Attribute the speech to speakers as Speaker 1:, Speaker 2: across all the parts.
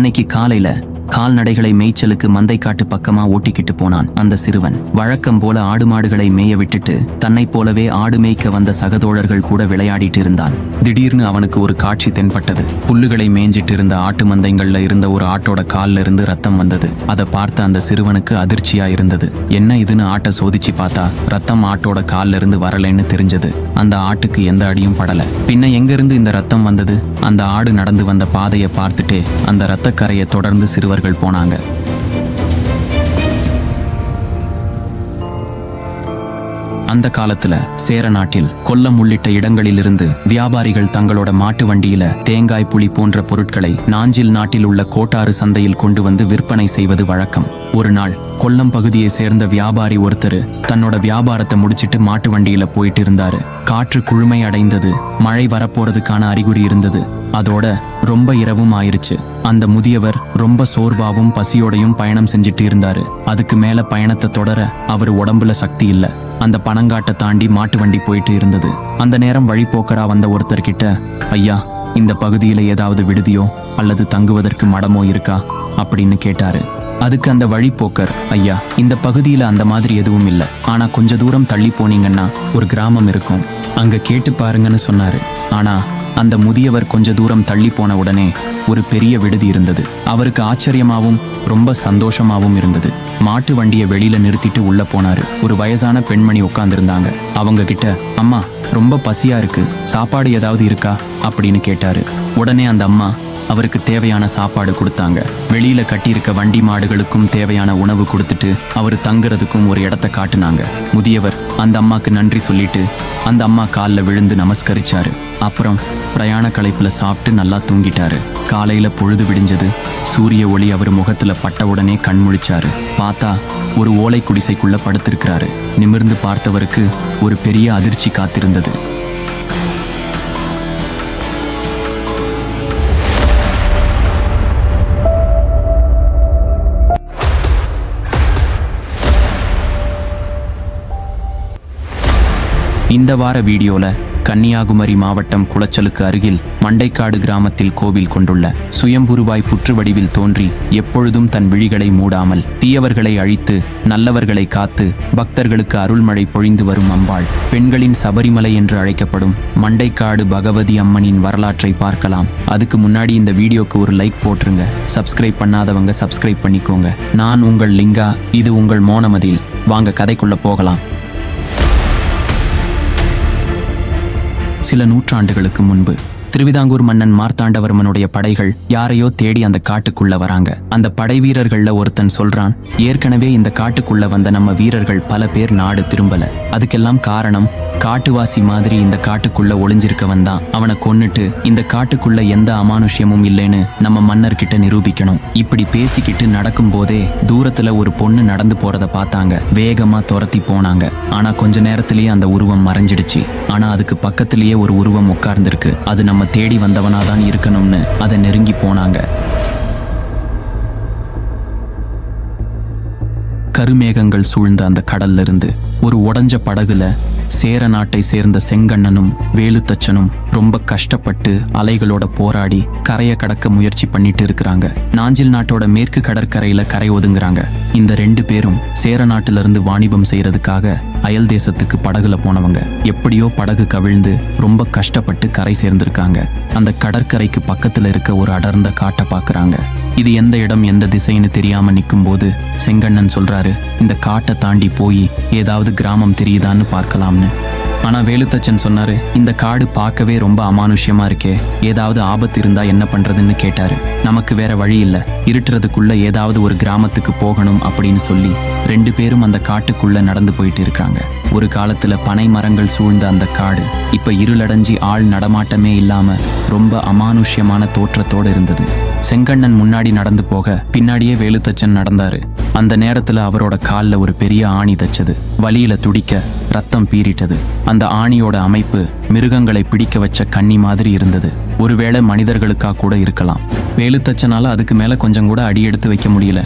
Speaker 1: அன்னைக்கு காலையில கால்நடைகளை மேய்ச்சலுக்கு மந்தைக்காட்டு பக்கமா ஓட்டிக்கிட்டு போனான் அந்த சிறுவன். வழக்கம் போல ஆடு மாடுகளை மேய விட்டுட்டு தன்னைப் போலவே ஆடு மேய்க்க வந்த சகதோழர்கள் கூட விளையாடிட்டு இருந்தான். திடீர்னு அவனுக்கு ஒரு காட்சி தென்பட்டது. புல்லுகளை மேய்ஞ்சிட்டு இருந்த ஆட்டு மந்தைங்கள்ல இருந்த ஒரு ஆட்டோட கால்ல இருந்து ரத்தம் வந்தது. அதை பார்த்த அந்த சிறுவனுக்கு அதிர்ச்சியா இருந்தது. என்ன இதுன்னு ஆட்டை சோதிச்சு பார்த்தா ரத்தம் ஆட்டோட கால்ல இருந்து வரலன்னு தெரிஞ்சது. அந்த ஆட்டுக்கு எந்த அடியும் படல. பின்ன எங்க இருந்து இந்த ரத்தம் வந்தது? அந்த ஆடு நடந்து வந்த பாதையை பார்த்துட்டே அந்த ரத்தக்கரையை தொடர்ந்து சிறுவர் அவர்கள் போனாங்க. அந்த காலத்துல சேர நாட்டில் கொல்லம் உள்ளிட்ட இடங்களிலிருந்து வியாபாரிகள் தங்களோட மாட்டு வண்டியில தேங்காய் புளி போன்ற பொருட்களை நாஞ்சில் நாட்டில் உள்ள கோட்டாறு சந்தையில் கொண்டு வந்து விற்பனை செய்வது வழக்கம். ஒரு நாள் கொல்லம் பகுதியை சேர்ந்த வியாபாரி ஒருத்தர் தன்னோட வியாபாரத்தை முடிச்சிட்டு மாட்டு வண்டியில போயிட்டு இருந்தாரு. காற்று குழுமை அடைந்தது. மழை வரப்போறதுக்கான அறிகுறி இருந்தது. அதோட ரொம்ப இரவும் ஆயிருச்சு. அந்த முதியவர் ரொம்ப சோர்வாவும் பசியோடையும் பயணம் செஞ்சுட்டு இருந்தாரு. அதுக்கு மேல பயணத்தை தொடர அவர் உடம்புல சக்தி இல்லை. அந்த பனங்காட்டை தாண்டி மாட்டு வண்டி போயிட்டு இருந்தது. அந்த நேரம் வழிபோக்கரா வந்த ஒருத்தர்கிட்ட ஐயா இந்த பகுதியில் ஏதாவது விடுதியோ அல்லது தங்குவதற்கு மடமோ இருக்கா? அப்படின்னு கேட்டாரு. அதுக்கு அந்த வழிப்போக்கர் ஐயா இந்த பகுதியில் அந்த மாதிரி எதுவும் இல்லை. ஆனா கொஞ்ச தூரம் தள்ளி போனீங்கன்னா ஒரு கிராமம் இருக்கும். அங்க கேட்டு பாருங்கன்னு சொன்னாரு. ஆனா அந்த முதியவர் கொஞ்ச தூரம் தள்ளி போன உடனே ஒரு பெரிய விடுதி இருந்தது. அவருக்கு ஆச்சரியமாவும் ரொம்ப சந்தோஷமாவும் இருந்தது. மாட்டு வண்டியை வெளியில நிறுத்திட்டு உள்ள போனாரு. ஒரு வயசான பெண்மணி உட்காந்துருந்தாங்க அவங்க கிட்ட அம்மா ரொம்ப பசியா இருக்கு. சாப்பாடு ஏதாவது இருக்கா? அப்படின்னு கேட்டாரு. உடனே அந்த அம்மா அவருக்கு தேவையான சாப்பாடு கொடுத்தாங்க. வெளியில கட்டியிருக்க வண்டி மாடுகளுக்கும் தேவையான உணவு கொடுத்துட்டு அவர் தங்குறதுக்கும் ஒரு இடத்த காட்டுனாங்க. முதியவர் அந்த அம்மாக்கு நன்றி சொல்லிட்டு அந்த அம்மா காலில் விழுந்து நமஸ்கரிச்சாரு. அப்புறம் பிரயாண களைப்பில் சாப்பிட்டு நல்லா தூங்கிட்டாரு. காலையில பொழுது விடிஞ்சது. சூரிய ஒளி அவர் முகத்துல பட்ட உடனே கண் முழிச்சாரு. பார்த்தா ஒரு ஓலை குடிசைக்குள்ள படுத்திருக்கிறாரு. நிமிர்ந்து பார்த்தவருக்கு ஒரு பெரிய அதிர்ச்சி காத்திருந்தது. இந்த வார வீடியோல கன்னியாகுமரி மாவட்டம் குளச்சலுக்கு அருகில் மண்டைக்காடு கிராமத்தில் கோவில் கொண்டுள்ள சுயம்புருவாய் புற்று வடிவில் தோன்றி எப்பொழுதும் தன் விழிகளை மூடாமல் தீயவர்களை அழித்து நல்லவர்களை காத்து பக்தர்களுக்கு அருள்மழை பொழிந்து வரும் அம்பாள். பெண்களின் சபரிமலை என்று அழைக்கப்படும் மண்டைக்காடு பகவதி அம்மனின் வரலாற்றை பார்க்கலாம். அதுக்கு முன்னாடி இந்த வீடியோக்கு ஒரு லைக் போட்டுருங்க. சப்ஸ்கிரைப் பண்ணாதவங்க சப்ஸ்கிரைப் பண்ணிக்கோங்க. நான் உங்கள் லிங்கா இது உங்கள் மோனமதில். வாங்க கதைக்குள்ள போகலாம். சில நூற்றாண்டுகளுக்கு முன்பு. திருவிதாங்கூர் மன்னன் மார்த்தாண்டவர்மனுடைய படைகள் யாரையோ தேடி அந்த காட்டுக்குள்ள வராங்க. அந்த படை வீரர்கள்ல ஒருத்தன் சொல்றான் ஏற்கனவே இந்த காட்டுக்குள்ள வந்த நம்ம வீரர்கள் பல பேர் நாடு திரும்பல. அதுக்கெல்லாம் காரணம் காட்டுவாசி மாதிரி இந்த காட்டுக்குள்ள ஒளிஞ்சிருக்கவன் தான். அவனை கொன்னுட்டு இந்த காட்டுக்குள்ள எந்த அமானுஷ்யமும் இல்லைன்னு நம்ம மன்னர்கிட்ட நிரூபிக்கணும். இப்படி பேசிக்கிட்டு நடக்கும் போதே தூரத்துல ஒரு பொண்ணு நடந்து போறத பார்த்தாங்க. வேகமா துரத்தி போனாங்க. ஆனா கொஞ்ச நேரத்திலேயே அந்த உருவம் மறைஞ்சிடுச்சு. ஆனா அதுக்கு பக்கத்திலேயே ஒரு உருவம் உட்கார்ந்திருக்கு. அது நம்ம தேடி வந்தவனாக தான் இருக்கணும்னு அதை நெருங்கி போனாங்க. கருமேகங்கள் சூழ்ந்த அந்த கடல்லிருந்து ஒரு உடைஞ்ச படகுல சேர நாட்டை சேர்ந்த செங்கண்ணனும் வேலுத்தச்சனும் ரொம்ப கஷ்டப்பட்டு அலைகளோட போராடி கரையை கடக்க முயற்சி பண்ணிட்டு இருக்கிறாங்க. நாஞ்சில் நாட்டோட மேற்கு கடற்கரையில கரை ஒதுங்குறாங்க. இந்த ரெண்டு பேரும் சேர நாட்டிலிருந்து வாணிபம் செய்யறதுக்காக அயல் தேசத்துக்கு படகுல போனவங்க. எப்படியோ படகு கவிழ்ந்து ரொம்ப கஷ்டப்பட்டு கரை சேர்ந்திருக்காங்க. அந்த கடற்கரைக்கு பக்கத்துல இருக்க ஒரு அடர்ந்த காட்டை பாக்குறாங்க. இது எந்த இடம் எந்த திசைன்னு தெரியாம நிக்கும்போது செங்கண்ணன் சொல்றாரு இந்த காட்டை தாண்டி போய் ஏதாவது கிராமம் தெரியுதான்னு பார்க்கலாம்னு. ஆனா வேலுத்தச்சன் சொன்னாரு இந்த காடு பார்க்கவே ரொம்ப அமானுஷ்யமா இருக்கே. ஏதாவது ஆபத்து இருந்தா என்ன பண்றதுன்னு கேட்டாரு. நமக்கு வேற வழி இல்ல. இருட்டுறதுக்குள்ள ஏதாவது ஒரு கிராமத்துக்கு போகணும் அப்படின்னு சொல்லி ரெண்டு பேரும் அந்த காட்டுக்குள்ள நடந்து போயிட்டு இருக்காங்க. ஒரு காலத்துல பனை மரங்கள் சூழ்ந்த அந்த காடு இப்ப இருளடைஞ்சி ஆள் நடமாட்டமே இல்லாம ரொம்ப அமானுஷ்யமான தோற்றத்தோடு இருந்தது. செங்கண்ணன் முன்னாடி நடந்து போக பின்னாடியே வேலுத்தச்சன் நடந்தாரு. அந்த நேரத்துல அவரோட கால்ல ஒரு பெரிய ஆணி தச்சது. வலியில துடிக்க ரத்தம் பீறிட்டது. அந்த ஆணியோட அமைப்பு மிருகங்களை பிடிக்க வச்ச கன்னி மாதிரி இருந்தது. ஒருவேளை மனிதர்களுக்கா கூட இருக்கலாம். வேலுத்தச்சனால அதுக்கு மேல கொஞ்சம் கூட அடி எடுத்து வைக்க முடியல.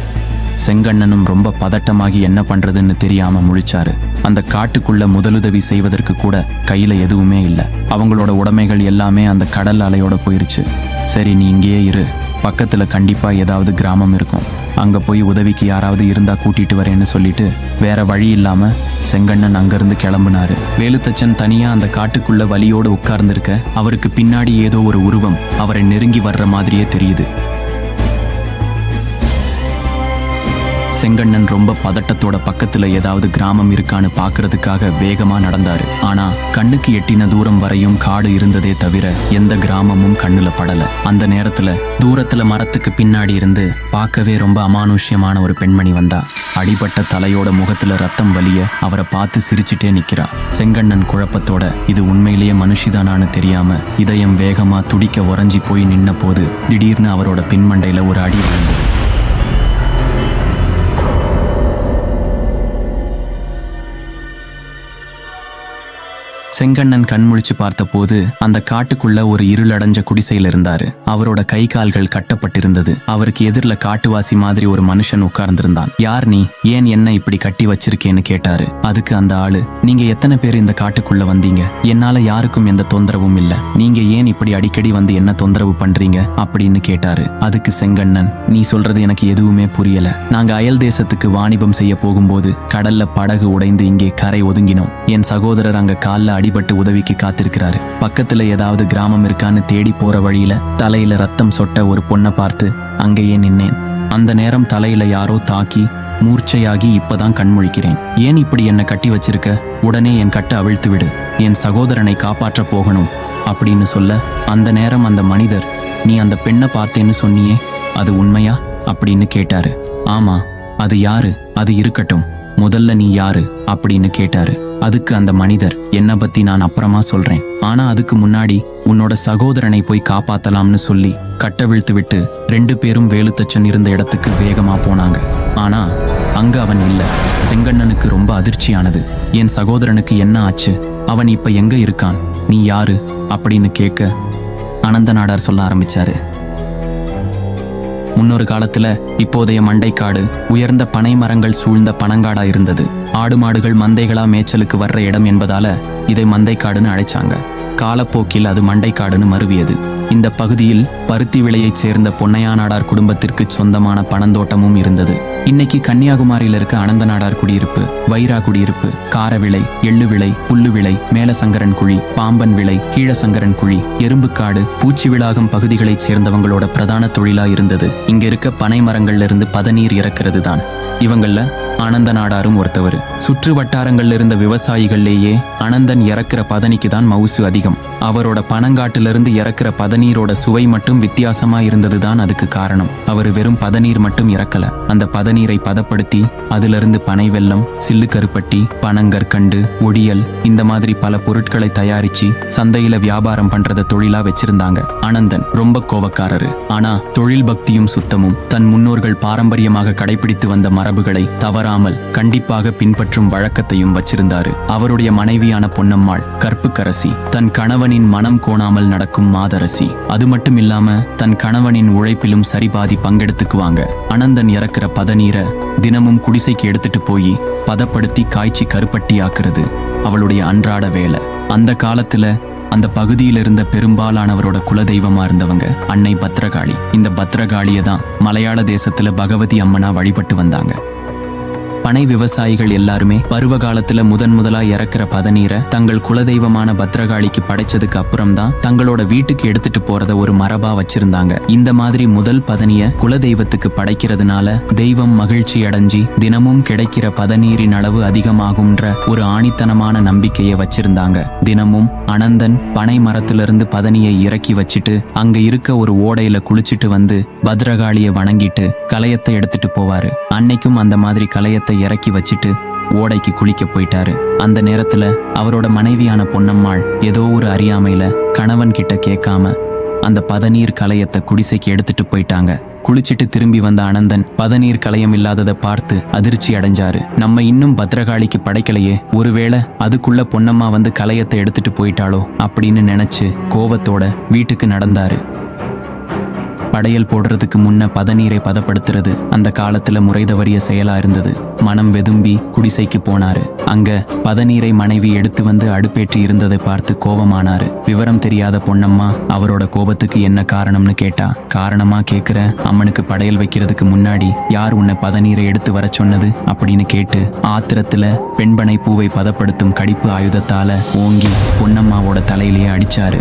Speaker 1: செங்கண்ணனும் ரொம்ப பதட்டமாகி என்ன பண்றதுன்னு தெரியாம முழிச்சாரு. அந்த காட்டுக்குள்ள முதலுதவி செய்வதற்கு கூட கையில எதுவுமே இல்லை. அவங்களோட உடைமைகள் எல்லாமே அந்த கடல் அலையோட போயிருச்சு. சரி நீ இங்கேயே இரு. பக்கத்துல கண்டிப்பா ஏதாவது கிராமம் இருக்கும். அங்க போய் உதவிக்கு யாராவது இருந்தா கூட்டிட்டு வரேன்னு சொல்லிட்டு வேற வழி இல்லாம செங்கண்ணன் அங்கிருந்து கிளம்புனாரு. வேலுத்தச்சன் தனியா அந்த காட்டுக்குள்ள வலியோடு உட்கார்ந்திருக்க அவருக்கு பின்னாடி ஏதோ ஒரு உருவம் அவரை நெருங்கி வர்ற மாதிரியே தெரியுது. செங்கண்ணன் ரொம்ப பதட்டத்தோட பக்கத்துல ஏதாவது கிராமம் இருக்கான்னு பார்க்கறதுக்காக வேகமா நடந்தாரு. ஆனா கண்ணுக்கு எட்டின தூரம் வரையும் காடு இருந்ததே தவிர எந்த கிராமமும் கண்ணுல படல. அந்த நேரத்துல தூரத்துல மரத்துக்கு பின்னாடி இருந்து பார்க்கவே ரொம்ப அமானுஷ்யமான ஒரு பெண்மணி வந்தா. அடிபட்ட தலையோட முகத்துல ரத்தம் வலிய அவரை பார்த்து சிரிச்சிட்டே நிக்கிறா. செங்கண்ணன் குழப்பத்தோட இது உண்மையிலேயே மனுஷிதானான்னு தெரியாம இதயம் வேகமா துடிக்க உறைஞ்சி போய் நின்ன போது திடீர்னு அவரோட பின்மண்டையில ஒரு அடி விழுந்தது. செங்கண்ணன் கண்முழிச்சு பார்த்தபோது அந்த காட்டுக்குள்ள ஒரு இருளடைஞ்ச குடிசையில இருந்தாரு. அவரோட கை கால்கள் கட்டப்பட்டிருந்தது. அவருக்கு எதிரில் காட்டுவாசி மாதிரி ஒரு மனுஷன் உட்கார்ந்திருந்தான். யார் நீ? ஏன் என்ன இப்படி கட்டி வச்சிருக்கேன்னு கேட்டாரு. அதுக்கு அந்த ஆளு நீங்க எத்தனை பேர் இந்த காட்டுக்குள்ள வந்தீங்க? என்னால யாருக்கும் எந்த தொந்தரவும் இல்ல. நீங்க ஏன் இப்படி அடிக்கடி வந்து என்ன தொந்தரவு பண்றீங்க? அப்படின்னு கேட்டாரு. அதுக்கு செங்கண்ணன் நீ சொல்றது எனக்கு எதுவுமே புரியல. நாங்க அயல் தேசத்துக்கு வாணிபம் செய்ய போகும்போது கடல்ல படகு உடைந்து இங்கே கரை ஒதுங்கினோம். என் சகோதரர் அங்க கால்ல அடிபட்டு உதவிக்கு காத்திருக்கிறாரு. பக்கத்துல ஏதாவது கிராமம் இருக்கான்னு தேடி போற வழியில தலையில ரத்தம் சொட்ட ஒரு பொண்ணை பார்த்து அங்கேயே நின்னேன். அந்த நேரம் தலையில யாரோ தாக்கி மூர்ச்சையாகி இப்பதான் கண்முழிக்கிறேன் ஏன் இப்படி என்னை கட்டி வச்சிருக்க? உடனே என் கட்டை அவிழ்த்து விடு. என் சகோதரனை காப்பாற்ற போகணும். அப்படின்னு சொல்ல அந்த நேரம் அந்த மனிதர் நீ அந்த பெண்ணை பார்த்தேன்னு சொன்னியே அது உண்மையா? அப்படின்னு கேட்டாரு. ஆமா அது யாரு? அது இருக்கட்டும். முதல்ல நீ யாரு அப்படின்னு கேட்டாரு. அதுக்கு அந்த மனிதர் என்ன பத்தி நான் அப்புறமா சொல்றேன். ஆனா அதுக்கு முன்னாடி உன்னோட சகோதரனை போய் காப்பாத்தலாம்னு சொல்லி கட்டவிழ்த்து விட்டு ரெண்டு பேரும் வேலுத்தச்சன் இருந்த இடத்துக்கு வேகமா போனாங்க. ஆனா அங்க அவன் இல்ல. செங்கண்ணனுக்கு ரொம்ப அதிர்ச்சியானது. என் சகோதரனுக்கு என்ன ஆச்சு? அவன் இப்ப எங்க இருக்கான்? நீ யாரு? அப்படின்னு கேட்க அனந்த நாடார் சொல்ல ஆரம்பிச்சாரு. முன்னொரு காலத்துல இப்போதைய மண்டைக்காடு உயர்ந்த பனை மரங்கள் சூழ்ந்த பனங்காடா இருந்தது. ஆடு மாடுகள் மந்தைகளா மேய்ச்சலுக்கு வர்ற இடம் என்பதால இதை மந்தைக்காடுன்னு அழைச்சாங்க. காலப்போக்கில் அது மண்டைக்காடுன்னு மருவியது. இந்த பகுதியில் பருத்தி விலையைச் சேர்ந்த பொன்னையானாடார் குடும்பத்திற்கு சொந்தமான பனந்தோட்டமும் இருந்தது. இன்னைக்கு கன்னியாகுமரியில இருக்க அனந்த நாடார் குடியிருப்பு வைரா குடியிருப்பு காரவிளை எள்ளு விளை புல்லு விளை மேலசங்கரன் குழி பாம்பன் விளை கீழசங்கரன் குழி எறும்புக்காடு பூச்சி விளாகம் பகுதிகளைச் சேர்ந்தவங்களோட பிரதான தொழிலா இருந்தது. இங்க இருக்க பனை மரங்கள்ல இருந்து பதநீர் இறக்கிறது தான் இவங்கள அனந்த நாடாரும் ஒருத்தவர். சுற்று வட்டாரங்கள்ல இருந்த விவசாயிகள்லேயே அனந்தன் இறக்குற பதனிக்கு தான் மவுசு அதிகம். அவரோட பனங்காட்டிலிருந்து இறக்குற பதநீரோட சுவை மட்டும் வித்தியாசமா இருந்ததுதான் அதுக்கு காரணம். அவர் வெறும் பதநீர் மட்டும் இறக்கல. அந்த பதநீரை பதப்படுத்தி அதிலிருந்து பனை வெல்லம் சில்லு கருப்பட்டி பனங்கற்கண்டு ஒடியல் இந்த மாதிரி பல பொருட்களை தயாரிச்சு சந்தையில வியாபாரம் பண்றத தொழிலா வச்சிருந்தாங்க. அனந்தன் ரொம்ப கோவக்காரரு. ஆனா தொழில் பக்தியும் சுத்தமும் தன் முன்னோர்கள் பாரம்பரியமாக கடைபிடித்து வந்த மரபுகளை தவறாமல் கண்டிப்பாக பின்பற்றும் வழக்கத்தையும் வச்சிருந்தாரு. அவருடைய மனைவியான பொன்னம்மாள் கற்புக்கரசி தன் கணவனின் மனம் கோணாமல் நடக்கும் மாதரசி. அது மட்டும் இல்லாம தன் கணவனின் உழைப்பிலும் சரிபாதி பங்கெடுத்துக்குவாங்க. அனந்தன் இறக்குற பதநீரை தினமும் குடிசைக்கு எடுத்துட்டு போய் பதப்படுத்தி காய்ச்சி கருப்பட்டி ஆக்குறது அவளுடைய அன்றாட வேலை. அந்த காலத்துல அந்த பகுதியில் இருந்த பெரும்பாலானவரோட குலதெய்வமா இருந்தவங்க அன்னை பத்ரகாளி. இந்த பத்ரகாளியை தான் மலையாள தேசத்துல பகவதி அம்மனா வழிபட்டு வந்தாங்க. பனை விவசாயிகள் எல்லாருமே பருவ காலத்துல முதன் முதலா இறக்குற பதநீரை தங்கள் குலதெய்வமான பத்ரகாளிக்கு படைச்சதுக்கு அப்புறம் தான் தங்களோட வீட்டுக்கு எடுத்துட்டு போறத ஒரு மரபா வச்சிருந்தாங்க. இந்த மாதிரி முதல் பதனிய குலதெய்வத்துக்கு படைக்கிறதுனால தெய்வம் மகிழ்ச்சி அடைஞ்சி தினமும் கிடைக்கிற பதநீரின் அளவு அதிகமாகும்ன்ற ஒரு ஆணித்தனமான நம்பிக்கையை வச்சிருந்தாங்க. தினமும் அனந்தன் பனை மரத்திலிருந்து பதனியை இறக்கி வச்சிட்டு அங்க இருக்க ஒரு ஓடையில குளிச்சிட்டு வந்து பத்ரகாளியை வணங்கிட்டு கலையத்தை எடுத்துட்டு போவாரு. அன்னைக்கும் அந்த மாதிரி கலையத்தை இறக்கி வச்சிட்டு ஓடைக்கு குளிக்க போயிட்டாரு. அந்த நேரத்துல அவரோட மனைவியான பொன்னம்மாள் ஏதோ ஒரு அறியாமையில கணவன் கிட்ட கேட்காம அந்த பதநீர் கலையத்தை குடிசைக்கு எடுத்துட்டு போயிட்டாங்க. குளிச்சிட்டு திரும்பி வந்த அனந்தன் பதநீர் கலையம் இல்லாததை பார்த்து அதிர்ச்சி அடைஞ்சாரு. நம்ம இன்னும் பத்ரகாளிக்கு படைக்கலையே ஒருவேளை அதுக்குள்ள பொன்னம்மா வந்து கலையத்தை எடுத்துட்டு போயிட்டாளோ அப்படின்னு நினைச்சு கோவத்தோட வீட்டுக்கு நடந்தாரு. படையல் போடுறதுக்கு முன்ன பதநீரை பதப்படுத்துறது அந்த காலத்துல முறை தவறிய செயலா இருந்தது. மனம் வெதும்பி குடிசைக்கு போனாரு. அங்க பதநீரை மனைவி எடுத்து வந்து அடுப்பேற்றி இருந்ததை பார்த்து கோபமானாரு. விவரம் தெரியாத பொன்னம்மா அவரோட கோபத்துக்கு என்ன காரணம்னு கேட்டா காரணமா கேக்குற அம்மனுக்கு படையல் வைக்கிறதுக்கு முன்னாடி யார் உன்னை பதநீரை எடுத்து வர சொன்னது அப்படின்னு கேட்டு ஆத்திரத்துல பெண்பனை பூவை பதப்படுத்தும் கடிப்பு ஆயுதத்தால ஓங்கி பொன்னம்மாவோட தலையிலேயே அடிச்சாரு.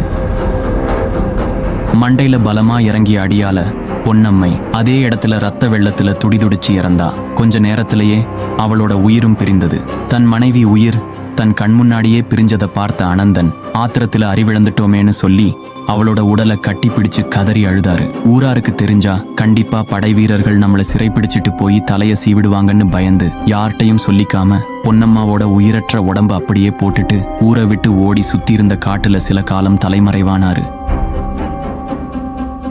Speaker 1: மண்டையில பலமா இறங்கிய அடியால பொன்னம்மை அதே இடத்துல ரத்த வெள்ளத்துல துடிதுடிச்சு இறந்தா. கொஞ்ச நேரத்திலேயே அவளோட உயிரும் பிரிந்தது. தன் மனைவி உயிர் தன் கண் முன்னாடியே பிரிஞ்சதை பார்த்த அனந்தன் ஆத்திரத்துல அறிவிழந்துட்டோமேன்னு சொல்லி அவளோட உடலை கட்டி பிடிச்சு கதறி அழுதாரு. ஊராருக்கு தெரிஞ்சா கண்டிப்பா படை வீரர்கள் நம்மள சிறை பிடிச்சிட்டு போய் தலைய சீவிடுவாங்கன்னு பயந்து யார்கிட்டையும் சொல்லிக்காம பொன்னம்மாவோட உயிரற்ற உடம்ப அப்படியே போட்டுட்டு ஊரை விட்டு ஓடி சுத்தி இருந்த காட்டுல சில காலம் தலைமறைவானாரு.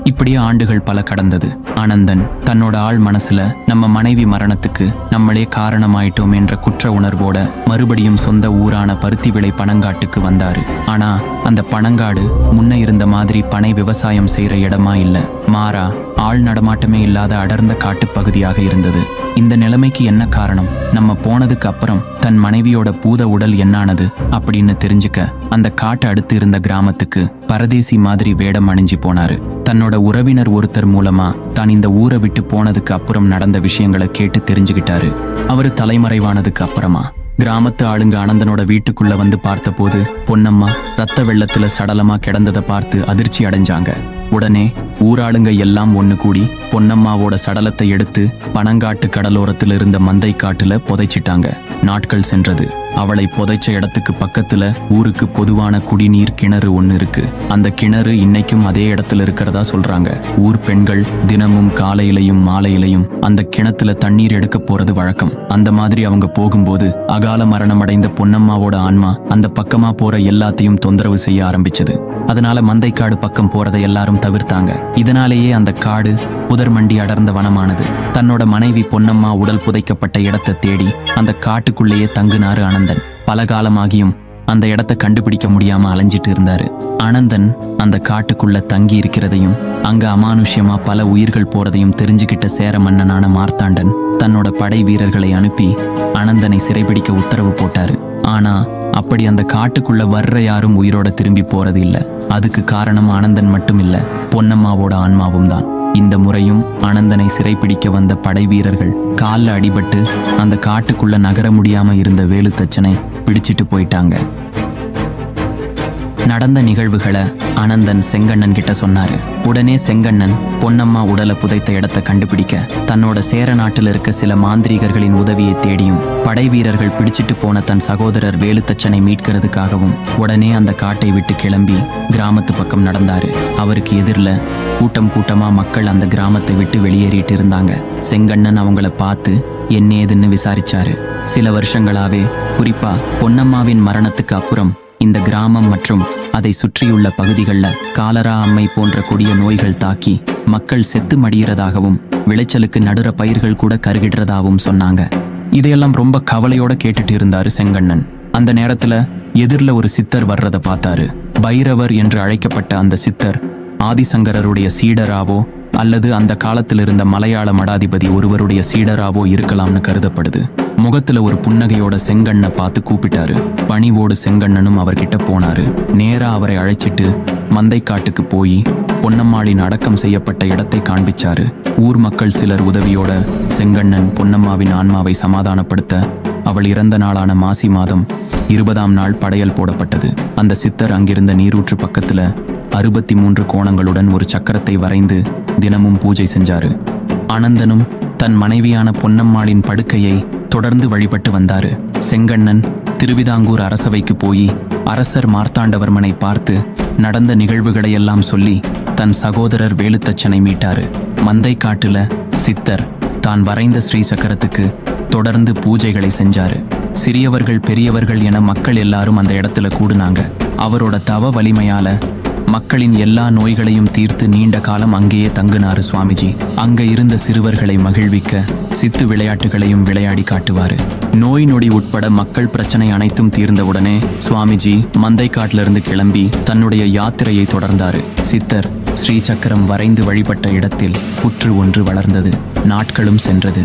Speaker 1: இப்படியே ஆண்டுகள் பல கடந்தது. ஆனந்தன் தன்னோட ஆள் மனசுல நம்ம மனைவி மரணத்துக்கு நம்மளே காரணமாயிட்டோம் என்ற குற்ற உணர்வோட மறுபடியும் சொந்த ஊரான பருத்தி விளை பனங்காட்டுக்கு வந்தாரு. ஆனா அந்த பனங்காடு முன்ன இருந்த மாதிரி பனை விவசாயம் செய்யற இடமா இல்ல. மாறா ஆள் நடமாட்டமே இல்லாத அடர்ந்த காட்டுப் பகுதியாக இருந்தது. இந்த நிலைமைக்கு என்ன காரணம்? நம்ம போனதுக்கு அப்புறம் தன் மனைவியோட பூத உடல் என்னானது அப்படின்னு தெரிஞ்சுக்க அந்த காட்டு அடுத்து இருந்த கிராமத்துக்கு பரதேசி மாதிரி வேடம் அணிஞ்சு போனாரு. தன்னோட உறவினர் ஒருத்தர் மூலமா தான் இந்த ஊரை விட்டு போனதுக்கு அப்புறம் நடந்த விஷயங்களை கேட்டு தெரிஞ்சுக்கிட்டாரு அவரு தலைமறைவானதுக்கு அப்புறமா கிராமத்து ஆளுங்க ஆனந்தனோட வீட்டுக்குள்ள வந்து பார்த்தபோது பொன்னம்மா ரத்த வெள்ளத்துல சடலமா கிடந்ததை பார்த்து அதிர்ச்சி அடைஞ்சாங்க. உடனே ஊராளுங்க எல்லாம் ஒன்று கூடி பொன்னம்மாவோட சடலத்தை எடுத்து பனங்காட்டு கடலோரத்தில் இருந்த மந்தை காட்டுல புதைச்சிட்டாங்க. நாட்கள் சென்றது. அவளை புதைச்ச இடத்துக்கு பக்கத்துல ஊருக்கு பொதுவான குடிநீர் கிணறு ஒன்று இருக்கு. அந்த கிணறு இன்னைக்கும் அதே இடத்துல இருக்கிறதா சொல்றாங்க. ஊர் பெண்கள் தினமும் காலையிலையும் மாலையிலையும் அந்த கிணத்துல தண்ணீர் எடுக்க போறது வழக்கம். அந்த மாதிரி அவங்க போகும்போது அகால மரணம் அடைந்த பொன்னம்மாவோட ஆன்மா அந்த பக்கமா போற எல்லாத்தையும் தொந்தரவு செய்ய ஆரம்பிச்சது. அதனால மந்தைக்காடு பக்கம் போறதை எல்லாரும் தவிர்த்தாங்க. இதனாலேயே அந்த காடு புதர் மண்டி அடர்ந்த வனமானது. தன்னோட மனைவி பொன்னம்மா உடல் புதைக்கப்பட்ட இடத்தை தேடி அந்த காட்டுக்குள்ளேயே தங்குனாரு ஆனந்தன் பல காலமாகியும் அந்த இடத்தை கண்டுபிடிக்க முடியாம அலைஞ்சிட்டு இருந்தாரு. அனந்தன் அந்த காட்டுக்குள்ள தங்கி இருக்கிறதையும் அங்க அமானுஷ்யமா பல உயிர்கள் போறதையும் தெரிஞ்சுக்கிட்ட சேர மன்னனான மார்த்தாண்டன் தன்னோட படை வீரர்களை அனுப்பி அனந்தனை சிறைபிடிக்க உத்தரவு போட்டாரு. ஆனா அப்படி அந்த காட்டுக்குள்ள வர்ற யாரும் உயிரோட திரும்பி போறது இல்லை அதுக்கு காரணம் ஆனந்தன் மட்டுமில்ல பொன்னம்மாவோட ஆன்மாவும் தான். இந்த முறையும் அனந்தனை சிறைப்பிடிக்க வந்த படை வீரர்கள் கால்ல அடிபட்டு அந்த காட்டுக்குள்ள நகர முடியாம இருந்த வேலுத்தச்சனை பிடிச்சிட்டு போயிட்டாங்க. நடந்த நிகழ்வுகளை அனந்தன் செங்கண்ணன் கிட்ட சொன்னாரு. உடனே செங்கண்ணன் பொன்னம்மா உடலை புதைத்த இடத்தை கண்டுபிடிக்க தன்னோட சேர நாட்டில் இருக்க சில மாந்திரீகர்களின் உதவியை தேடியும் படை வீரர்கள் பிடிச்சிட்டு போன தன் சகோதரர் வேலுத்தச்சனை மீட்கிறதுக்காகவும் உடனே அந்த காட்டை விட்டு கிளம்பி கிராமத்து பக்கம் நடந்தாரு. அவருக்கு எதிரில் கூட்டம் கூட்டமா மக்கள் அந்த கிராமத்தை விட்டு வெளியேறிட்டு இருந்தாங்க. செங்கண்ணன் அவங்கள பார்த்து என்ன ஏதுன்னு விசாரிச்சாரு. சில வருஷங்களாவே குறிப்பா பொன்னம்மாவின் மரணத்துக்கு அப்புறம் இந்த கிராமம் மற்றும் அதை சுற்றியுள்ள பகுதிகளில் காலரா அம்மை போன்ற கொடிய நோய்கள் தாக்கி மக்கள் செத்து மடிகிறதாகவும் விளைச்சலுக்கு நடுற பயிர்கள் கூட கருகிடுறதாகவும் சொன்னாங்க. இதையெல்லாம் ரொம்ப கவலையோட கேட்டுட்டு இருந்தாரு செங்கண்ணன். அந்த நேரத்துல எதிரில் ஒரு சித்தர் வர்றத பார்த்தாரு. பைரவர் என்று அழைக்கப்பட்ட அந்த சித்தர் ஆதிசங்கரருடைய சீடராவோ அல்லது அந்த காலத்தில் இருந்த மலையாள மடாதிபதி ஒருவருடைய சீடராவோ இருக்கலாம்னு கருதப்படுது. முகத்துல ஒரு புன்னகையோட செங்கண்ணை பார்த்து கூப்பிட்டாரு. பணிவோடு செங்கண்ணனும் அவர்கிட்ட போனாரு. நேரா அவரை அழைச்சிட்டு மந்தைக்காட்டுக்கு போய் பொன்னம்மாளின் அடக்கம் செய்யப்பட்ட இடத்தை காண்பிச்சாரு. ஊர் மக்கள் சிலர் உதவியோட செங்கண்ணன் பொன்னம்மாவின் ஆன்மாவை சமாதானப்படுத்த அவள் இறந்த நாளான மாசி மாதம் இருபதாம் நாள் படையல் போடப்பட்டது. அந்த சித்தர் அங்கிருந்த நீரூற்று பக்கத்துல அறுபத்தி மூன்று கோணங்களுடன் ஒரு சக்கரத்தை வரைந்து தினமும் பூஜை செஞ்சாரு. ஆனந்தனும் தன் மனைவியான பொன்னம்மாளின் படுக்கையை தொடர்ந்து வழிபட்டு வந்தாரு. செங்கண்ணன் திருவிதாங்கூர் அரசவைக்கு போய் அரசர் மார்த்தாண்டவர்மனை பார்த்து நடந்த நிகழ்வுகளையெல்லாம் சொல்லி தன் சகோதரர் வேலுத்தச்சனை மீட்டாரு. மந்தை காட்டுல சித்தர் தான் வரைந்த ஸ்ரீ சக்கரத்துக்கு தொடர்ந்து பூஜைகளை செஞ்சாரு. சிறியவர்கள் பெரியவர்கள் என மக்கள் எல்லாரும் அந்த இடத்துல கூடுனாங்க. அவரோட தவ வலிமையால மக்களின் எல்லா நோய்களையும் தீர்த்து நீண்ட காலம் அங்கேயே தங்குனாரு சுவாமிஜி. அங்க இருந்த சிறுவர்களை மகிழ்விக்க சித்து விளையாட்டுகளையும் விளையாடி காட்டுவாரு. நோய் நொடி உட்பட மக்கள் பிரச்சனை அனைத்தும் தீர்ந்தவுடனே சுவாமிஜி மந்தைக்காட்டிலிருந்து கிளம்பி தன்னுடைய யாத்திரையை தொடர்ந்தாரு. சித்தர் ஸ்ரீ ஸ்ரீசக்கரம் வரைந்து வழிபட்ட இடத்தில் புற்று ஒன்று வளர்ந்தது. நாட்களும் சென்றது.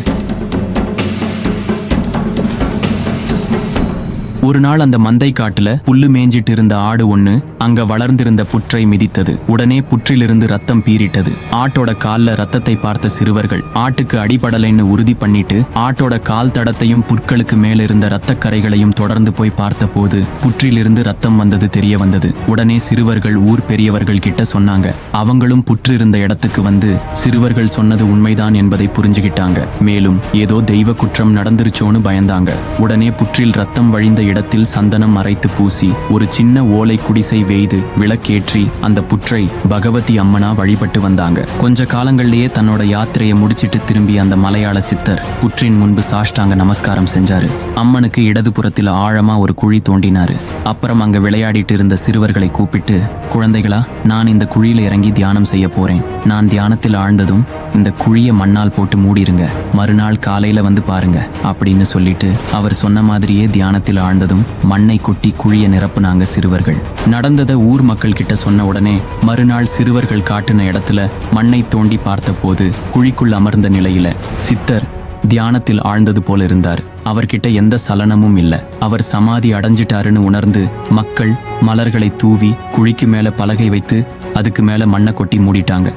Speaker 1: ஒரு நாள் அந்த மந்தை காட்டுல புல்லு மேஞ்சிட்டு இருந்த ஆடு ஒண்ணு அங்க வளர்ந்திருந்த புற்றை மிதித்தது. உடனே புற்றிலிருந்து ரத்தம் பீறிட்டது. ஆட்டோட கால்ல ரத்தத்தை பார்த்த சிறுவர்கள் ஆட்டுக்கு அடிபடலைன்னு உறுதி பண்ணிட்டு ஆட்டோட கால் தடத்தையும் புற்களுக்கு மேல இருந்த ரத்தக்கரைகளையும் தொடர்ந்து போய் பார்த்தபோது புற்றிலிருந்து ரத்தம் வந்தது தெரிய வந்தது. உடனே சிறுவர்கள் ஊர் பெரியவர்கள் கிட்ட சொன்னாங்க. அவங்களும் புற்று இருந்த இடத்துக்கு வந்து சிறுவர்கள் சொன்னது உண்மைதான் என்பதை புரிஞ்சுகிட்டாங்க. மேலும் ஏதோ தெய்வ குற்றம் நடந்துருச்சோன்னு பயந்தாங்க. உடனே புற்றில் ரத்தம் வழிந்த இடத்தில் சந்தனம் மறைத்து பூசி ஒரு சின்ன ஓலை குடிசை வேய்து விளக்கேற்றி அந்த புற்றை பகவதி அம்மனா வழிபட்டு வந்தாங்க. கொஞ்ச காலங்கள்லயே தன்னோட யாத்திரையை முடிச்சிட்டு திரும்பிய அந்த மலையாள சித்தர் புற்றின் முன்பு சாஷ்டாங்க நமஸ்காரம் செஞ்சாரு. அம்மனுக்கு இடதுபுறத்தில் ஆழமா ஒரு குழி தோண்டினாரு. அப்புறம் அங்க விளையாடிட்டு இருந்த சிறுவர்களை கூப்பிட்டு குழந்தைகளா நான் இந்த குழியில இறங்கி தியானம் செய்ய போறேன். நான் தியானத்தில் ஆழ்ந்ததும் இந்த குழியை மண்ணால் போட்டு மூடிருங்க. மறுநாள் காலையில வந்து பாருங்க அப்படின்னு சொல்லிட்டு அவர் சொன்ன மாதிரியே தியானத்தில் ஆழ்ந்ததும் மண்ணை கொட்டி குழிய நிரப்புனாங்க சிறுவர்கள். நடந்ததை ஊர் மக்கள் கிட்ட சொன்ன உடனே மறுநாள் சிறுவர்கள் காட்டின இடத்துல மண்ணை தோண்டி பார்த்தபோது குழிக்குள் அமர்ந்த நிலையில சித்தர் தியானத்தில் ஆழ்ந்தது போல இருந்தார். அவர்கிட்ட எந்த சலனமும் இல்ல. அவர் சமாதி அடைஞ்சிட்டாருன்னு உணர்ந்து மக்கள் மலர்களை தூவி குழிக்கு மேல பலகை வைத்து அதுக்கு மேல மண்ணை கொட்டி மூடிட்டாங்க.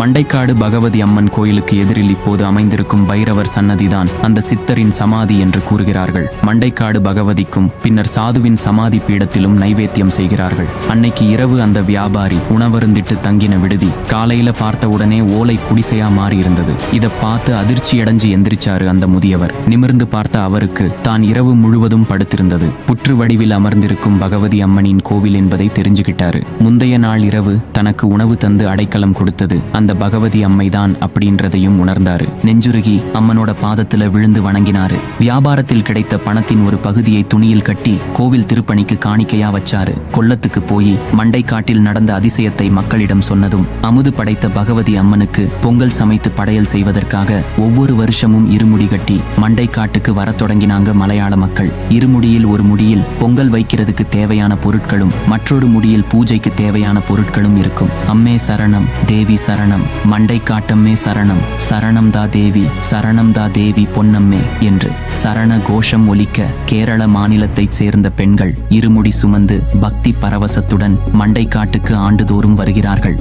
Speaker 1: மண்டைக்காடு பகவதி அம்மன் கோயிலுக்கு எதிரில் இப்போது அமைந்திருக்கும் பைரவர் சன்னதிதான் அந்த சித்தரின் சமாதி என்று கூறுகிறார்கள். மண்டைக்காடு பகவதிக்கும் பின்னர் சாதுவின் சமாதி பீடத்திலும் நைவேத்தியம் செய்கிறார்கள். அன்னைக்கு இரவு அந்த வியாபாரி உணவருந்திட்டு தங்கின விடுதி காலையில பார்த்த உடனே ஓலை குடிசையா மாறி இருந்தது பார்த்து அதிர்ச்சி அடைஞ்சு எந்திரிச்சாரு அந்த முதியவர். நிமிர்ந்து பார்த்த அவருக்கு தான் இரவு முழுவதும் படுத்திருந்தது. புற்று வடிவில் அமர்ந்திருக்கும் பகவதி அம்மனின் கோவில் என்பதை தெரிஞ்சுக்கிட்டாரு முந்தைய நாள் இரவு தனக்கு உணவு தந்து அடைக்கலம் கொடுத்தது. அந்த பகவதி அம்மைதான் அப்படின்றதையும் உணர்ந்தாரு. நெஞ்சுருகி அம்மனோட பாதத்துல விழுந்து வணங்கினாரு. வியாபாரத்தில் கிடைத்த பணத்தின் ஒரு பகுதியை துணியில் கட்டி கோவில் திருப்பணிக்கு காணிக்கையா வச்சாரு. கொல்லத்துக்கு போய் மண்டைக்காட்டில் நடந்த அதிசயத்தை மக்களிடம் சொன்னதும் அமுது படைத்த பகவதி அம்மனுக்கு பொங்கல் சமைத்து படையல் செய்வதற்காக ஒவ்வொரு வருஷமும் இருமுடி கட்டி மண்டைக்காட்டுக்கு வரத் தொடங்கினாங்க மலையாள மக்கள். இருமுடியில் ஒரு முடியில் பொங்கல் வைக்கிறதுக்கு தேவையான பொருட்களும் மற்றொரு முடியில் பூஜைக்கு தேவையான பொருட்களும் இருக்கும். அம்மே சரணம் தேவி சரணம். மண்டை காட்டம்மே சரணம். சரணம் தா தேவி சரணம் தா தேவி பொன்னம்மே என்று சரண கோஷம் ஒலிக்க கேரள மாநிலத்தைச் சேர்ந்த பெண்கள் இருமுடி சுமந்து பக்தி பரவசத்துடன் மண்டை காட்டுக்கு ஆண்டுதோறும் வருகிறார்கள்.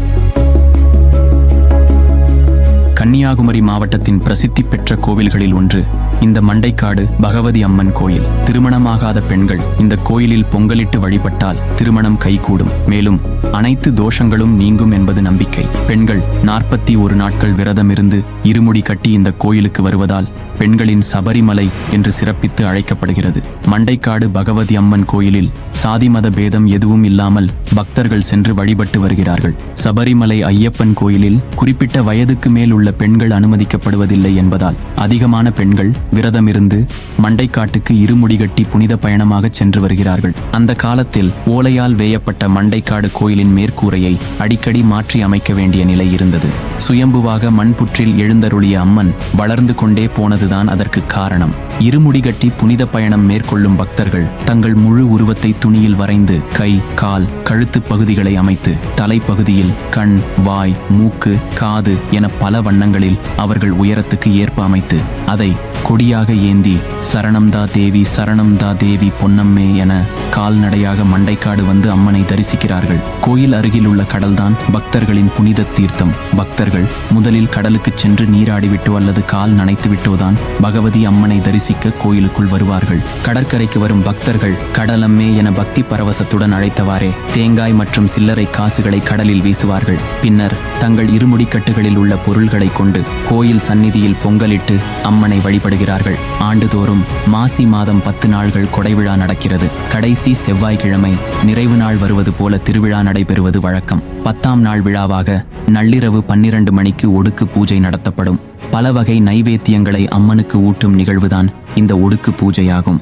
Speaker 1: கன்னியாகுமரி மாவட்டத்தின் பிரசித்தி பெற்ற கோவில்களில் ஒன்று இந்த மண்டைக்காடு பகவதி அம்மன் கோயில். திருமணமாகாத பெண்கள் இந்த கோயிலில் பொங்கலிட்டு வழிபட்டால் திருமணம் கைகூடும். மேலும் அனைத்து தோஷங்களும் நீங்கும் என்பது நம்பிக்கை. பெண்கள் நாற்பத்தி ஒரு நாட்கள் விரதமிருந்து இருமுடி கட்டி இந்த கோயிலுக்கு வருவதால் பெண்களின் சபரிமலை என்று சிறப்பித்து அழைக்கப்படுகிறது. மண்டைக்காடு பகவதி அம்மன் கோயிலில் சாதி மத பேதம் எதுவும் இல்லாமல் பக்தர்கள் சென்று வழிபட்டு வருகிறார்கள். சபரிமலை ஐயப்பன் கோயிலில் குறிப்பிட்ட வயதுக்கு மேல் உள்ள பெண்கள் அனுமதிக்கப்படுவதில்லை என்பதால் அதிகமான பெண்கள் விரதமிருந்து மண்டைக்காட்டுக்கு இருமுடி கட்டி புனித பயணமாக சென்று வருகிறார்கள். அந்த காலத்தில் ஓலையால் வேயப்பட்ட மண்டைக்காடு கோயிலின் மேற்கூரையை அடிக்கடி மாற்றி அமைக்க வேண்டிய நிலை இருந்தது. சுயம்புவாக மண்புற்றில் எழுந்தருளிய அம்மன் வளர்ந்து கொண்டே போனதுதான் அதற்கு காரணம். இருமுடி கட்டி புனித பயணம் மேற்கொள்ளும் பக்தர்கள் தங்கள் முழு உருவத்தை துணியில் வரைந்து கை கால் கழுத்து பகுதிகளை அமைத்து தலைப்பகுதியில் கண் வாய் மூக்கு காது என பல வண்ணங்களில் அவர்கள் உயரத்துக்கு ஏற்ப அமைத்து அதை கொடியாக ஏந்தி சரணம்தா தேவி சரணம்தா தேவி பொன்னம்மே என கால்நடையாக மண்டைக்காடு வந்து அம்மனை தரிசிக்கிறார்கள். கோயில் அருகில் உள்ள கடல்தான் பக்தர்களின் புனித தீர்த்தம். பக்தர்கள் முதலில் கடலுக்கு சென்று நீராடிவிட்டோ அல்லது கால் நனைத்துவிட்டோதான் பகவதி அம்மனை தரிசிக்க கோயிலுக்குள் வருவார்கள். கடற்கரைக்கு வரும் பக்தர்கள் கடலம்மே என பக்தி பரவசத்துடன் அழைத்தவாறே தேங்காய் மற்றும் சில்லறை காசுகளை கடலில் வீசுவார்கள். பின்னர் தங்கள் இருமுடிக்கட்டுகளில் உள்ள பொருள்களை கொண்டு கோயில் சந்நிதியில் பொங்கலிட்டு அம்மனை வழிபடுகிறார்கள். ஆண்டுதோறும் மாசி மாதம் பத்து நாள்கள் கொடைவிழா நடக்கிறது. கடைசி செவ்வாய்க்கிழமை நிறைவு நாள் வருவது போல திருவிழா நடைபெறுவது வழக்கம். பத்தாம் நாள் விழாவாக நள்ளிரவு பன்னிரண்டு மணிக்கு ஒடுக்கு பூஜை நடத்தப்படும். பல வகை நைவேத்தியங்களை அம்மனுக்கு ஊட்டும் நிகழ்வுதான் இந்த ஒடுக்கு பூஜையாகும்.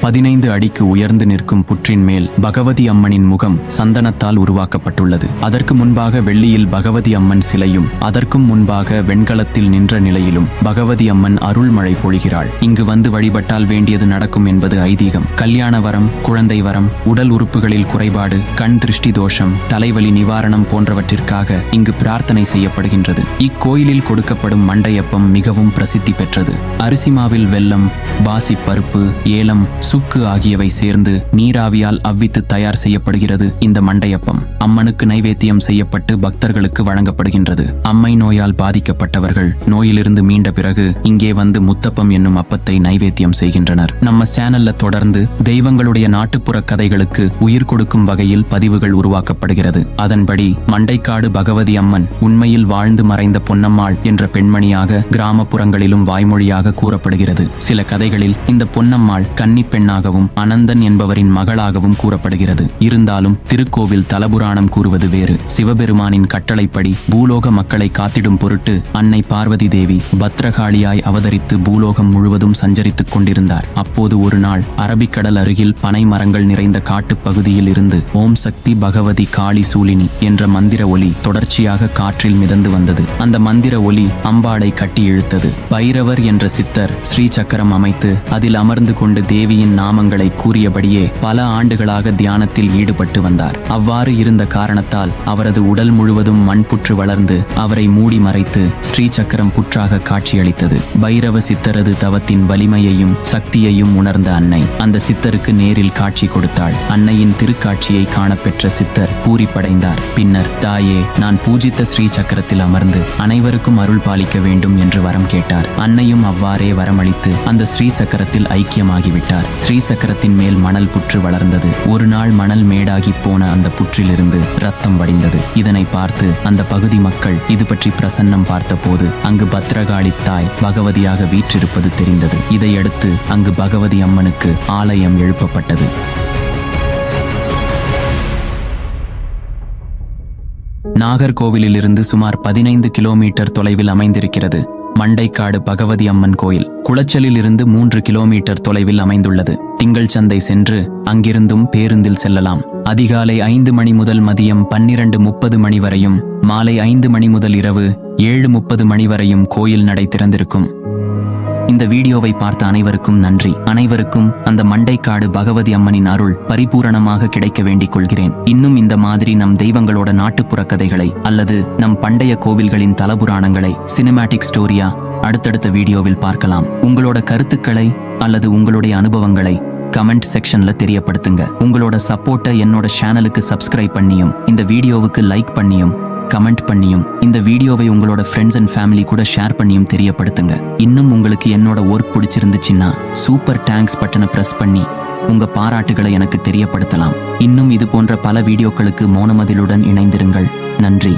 Speaker 1: பதினைந்து அடிக்கு உயர்ந்து நிற்கும் புற்றின் மேல் பகவதி அம்மனின் முகம் சந்தனத்தால் உருவாக்கப்பட்டுள்ளது. அதற்கு முன்பாக வெள்ளியில் பகவதி அம்மன் சிலையும் அதற்கும் முன்பாக வெண்கலத்தில் நின்ற நிலையிலும் பகவதி அம்மன் அருள்மழை பொழிகிறாள். இங்கு வந்து வழிபட்டால் வேண்டியது நடக்கும் என்பது ஐதீகம். கல்யாண வரம் குழந்தை வரம் உடல் உறுப்புகளில் குறைபாடு கண் திருஷ்டி தோஷம் தலைவலி நிவாரணம் போன்றவற்றிற்காக இங்கு பிரார்த்தனை செய்யப்படுகின்றது. இக்கோயிலில் கொடுக்கப்படும் மண்டையப்பம் மிகவும் பிரசித்தி பெற்றது. அரிசி மாவில் வெல்லம் பாசி பருப்பு ஏலம் சுக்கு ஆகியவை சேர்ந்து நீராவியால் அவ்வித்து தயார் செய்யப்படுகிறது. இந்த மண்டையப்பம் அம்மனுக்கு நைவேத்தியம் செய்யப்பட்டு பக்தர்களுக்கு வழங்கப்படுகின்றது. அம்மை நோயால் பாதிக்கப்பட்டவர்கள் நோயிலிருந்து மீண்ட பிறகு இங்கே வந்து முத்தப்பம் என்னும் அப்பத்தை நைவேத்தியம் செய்கின்றனர். நம்ம சேனல்ல தொடர்ந்து தெய்வங்களுடைய நாட்டுப்புற கதைகளுக்கு உயிர் கொடுக்கும் வகையில் பதிவுகள் உருவாக்கப்படுகிறது. அதன்படி மண்டைக்காடு பகவதி அம்மன் உண்மையில் வாழ்ந்து மறைந்த பொன்னம்மாள் என்ற பெண்மணியாக கிராமப்புறங்களிலும் வாய்மொழியாக கூறப்படுகிறது. சில கதைகளில் இந்த பொன்னம்மாள் கன்னி பெண்ணாகவும் அனந்தன் என்பவரின் மகளாகவும் கூறப்படுகிறது. இருந்தாலும் திருக்கோவில் தலபுராணம் கூறுவது வேறு. சிவபெருமானின் கட்டளைப்படி பூலோக மக்களை காத்திடும் பொருட்டு அன்னை பார்வதி தேவி பத்ரகாளியாய் அவதரித்து பூலோகம் முழுவதும் சஞ்சரித்துக் கொண்டிருந்தார். அப்போது ஒரு நாள் அரபிக்கடல் அருகில் பனை மரங்கள் நிறைந்த காட்டுப் பகுதியில் இருந்து ஓம் சக்தி பகவதி காளி சூலினி என்ற மந்திர ஒலி தொடர்ச்சியாக காற்றில் மிதந்து வந்தது. அந்த மந்திர ஒலி அம்பாளை கட்டி இழுத்தது. பைரவர் என்ற சித்தர் ஸ்ரீ சக்கரம் அமைத்து அதில் அமர்ந்து கொண்டு தேவியின் நாமங்களை கூறியபடியே பல ஆண்டுகளாக தியானத்தில் ஈடுபட்டு வந்தார். அவ்வாறு இருந்த காரணத்தால் அவரது உடல் முழுவதும் மண் புற்று வளர்ந்து அவரை மூடி மறைத்து ஸ்ரீ சக்கரம் புற்றாக காட்சியளித்தது. பைரவ சித்தரது தவத்தின் வலிமையையும் சக்தியையும் உணர்ந்த அன்னை அந்த சித்தருக்கு நேரில் காட்சி கொடுத்தாள். அன்னையின் திருக்காட்சியை காணப்பெற்ற சித்தர் பூரிப்படைந்தார். பின்னர் தாயே நான் பூஜித்த ஸ்ரீ சக்கரத்தில் அமர்ந்து அனைவருக்கும் அருள் பாலிக்க வேண்டும் என்று வரம் கேட்டார். அன்னையும் அவ்வாறே வரமளித்து அந்த ஸ்ரீ சக்கரத்தில் ஐக்கியமாகிவிட்டார். ஸ்ரீ சக்கரத்தின் மேல் மணல் புற்று வளர்ந்தது. ஒரு நாள் மணல் மேடாகி போன அந்த புற்றிலிருந்து ரத்தம் வடிந்தது. இதனை பார்த்து அந்த பகுதி மக்கள் இது பற்றி பிரசன்னம் பார்த்தபோது அங்கு பத்ரகாளி தாய் பகவதியாக வீற்றிருப்பது தெரிந்தது. இதையடுத்து அங்கு பகவதி அம்மனுக்கு ஆலயம் எழுப்பப்பட்டது. நாகர்கோவிலிலிருந்து சுமார் பதினைந்து கிலோமீட்டர் தொலைவில் அமைந்திருக்கிறது. மண்டைக்காடு பகவதி அம்மன் கோயில் குளச்சலில் இருந்து மூன்று கிலோமீட்டர் தொலைவில் அமைந்துள்ளது. திங்கள் சந்தை சென்று அங்கிருந்தும் பேருந்தில் செல்லலாம். அதிகாலை ஐந்து மணி முதல் மதியம் பன்னிரண்டு முப்பது மணி வரையும் மாலை ஐந்து மணி முதல் இரவு ஏழு முப்பது மணி வரையும் கோயில் நடை திறந்திருக்கும். இந்த வீடியோவை பார்த்த அனைவருக்கும் நன்றி. அனைவருக்கும் அந்த மண்டைக்காடு பகவதி அம்மனின் அருள் பரிபூரணமாக கிடைக்க வேண்டிக் கொள்கிறேன். இன்னும் இந்த மாதிரி நம் தெய்வங்களோட நாட்டுப்புற கதைகளை அல்லது நம் பண்டைய கோவில்களின் தலபுராணங்களை சினிமேட்டிக் ஸ்டோரியா அடுத்தடுத்த வீடியோவில் பார்க்கலாம். உங்களோட கருத்துக்களை அல்லது உங்களுடைய அனுபவங்களை கமெண்ட் செக்ஷன்ல தெரியப்படுத்துங்க. உங்களோட சப்போர்ட்டை என்னோட சேனலுக்கு சப்ஸ்கிரைப் பண்ணியும் இந்த வீடியோவுக்கு லைக் பண்ணியும் கமெண்ட் பண்ணியும் இந்த வீடியோவை உங்களோட ஃப்ரெண்ட்ஸ் அண்ட் ஃபேமிலி கூட ஷேர் பண்ணியும் தெரியப்படுத்துங்க. இன்னும் உங்களுக்கு என்னோட ஒர்க் பிடிச்சிருந்துச்சுன்னா சூப்பர் டேங்க்ஸ் பட்டனை ப்ரெஸ் பண்ணி உங்க பாராட்டுகளை எனக்கு தெரியப்படுத்தலாம். இன்னும் இது போன்ற பல வீடியோக்களுக்கு மோனமதிலுடன் இணைந்திருங்கள். நன்றி.